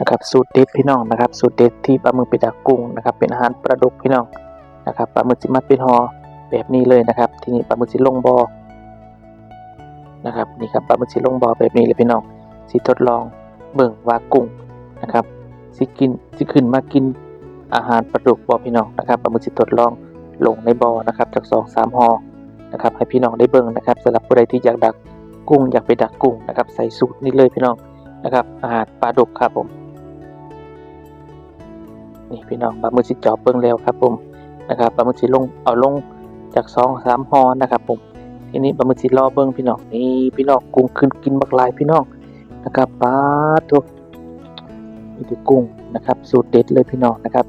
นะครับสูตรเด็ดพี่น้องนะครับสูตรเด็ดที่ปลาหมึกไปดักกุ้งนะครับเป็นอาหารปลาดุกพี่น้องนะครับปลาหมึกสิมัดเป็นหอแบบนี้เลยนะครับ ทีนี้ปลาหมึกสิลงบอนะครับนี่ครับปลาหมึกสิลงบอแบบนี้เลยพี่น้องสิทดลองเบิ่งว่ากุ้งนะครับสิกินสิขึ้นมากินอาหารปลาดุกบอพี่น้องนะครับปลาหมึกสิทดลองลงในบอนะครับจากสองสามหอนะครับให้พี่น้องได้เบิ่งนะครับสำหรับผู้ใดที่อยากดักกุ้งอยากไปดักกุ้งนะครับใส่สูตรนี้เลยพี่น้องนะครับอาหารปลาดุกครับผม นี่พี่น้องปลาหมึกสิจอบเบิ่งแล้วครับผมนะครับปลาหมึกสิลงเอาลงจากสองสามหอนะครับผมทีนี้ปลาหมึกสิรอเบิ่งพี่น้องนี่พี่น้องกุ้งขึ้นกินบักลายพี่น้องนะครับปลาตัวนี่คือกุ้งนะครับสูตรเด็ดเลยพี่น้องนะครับ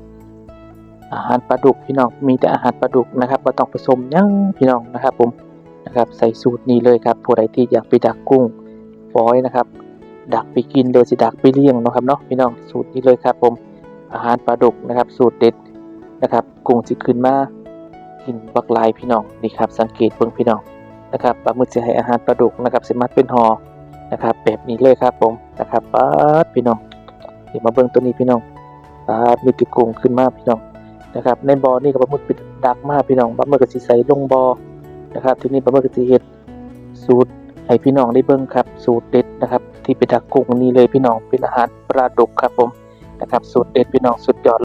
อาหารปลาดุกพี่น้องมีแต่อาหารปลาดุกนะครับบ่ต้องผสมยังพี่น้องนะครับผมนะครับใส่สูตรนี้เลยครับผู้ใดที่อยากไปดักกุ้งฟอยนะครับดักไปกินโดยสิดักไปเลี้ยงนะครับเนาะพี่น้องสูตรนี้เลยครับผม อาหารปลาดุกนะครับ สูตรเด็ดนะครับกุ้งสิขึ้นมากินบักลายพี่น้องนี่ครับสังเกตเบิ่งพี่น้องนะครับปลาหมึกจะให้อาหารปลาดุกนะครับสิมัดเป็นหอนะครับ แบบนี้เลยครับผมนะครับปลาดพี่น้องเดี๋ยวมาเบิ่งตัวนี้พี่น้องปลาดมีแติกุ้งขึ้นมาพี่น้องนะครับในบ่อนี่ก็ปลาหมึกปิดดักมากพี่น้องปลาหมึกก็สิใสลงบ่อนะครับทีนี้ปลาหมึกก็สิเฮ็ดสูตรให้พี่น้องได้เบิ่งครับ สูตรเด็ดนะครับ ที่ไปดักกุ้งนี่เลยพี่น้องเป็นอาหารปลาดุกครับผม นะครับสูตรเด็ดพี่น้องสุดยอด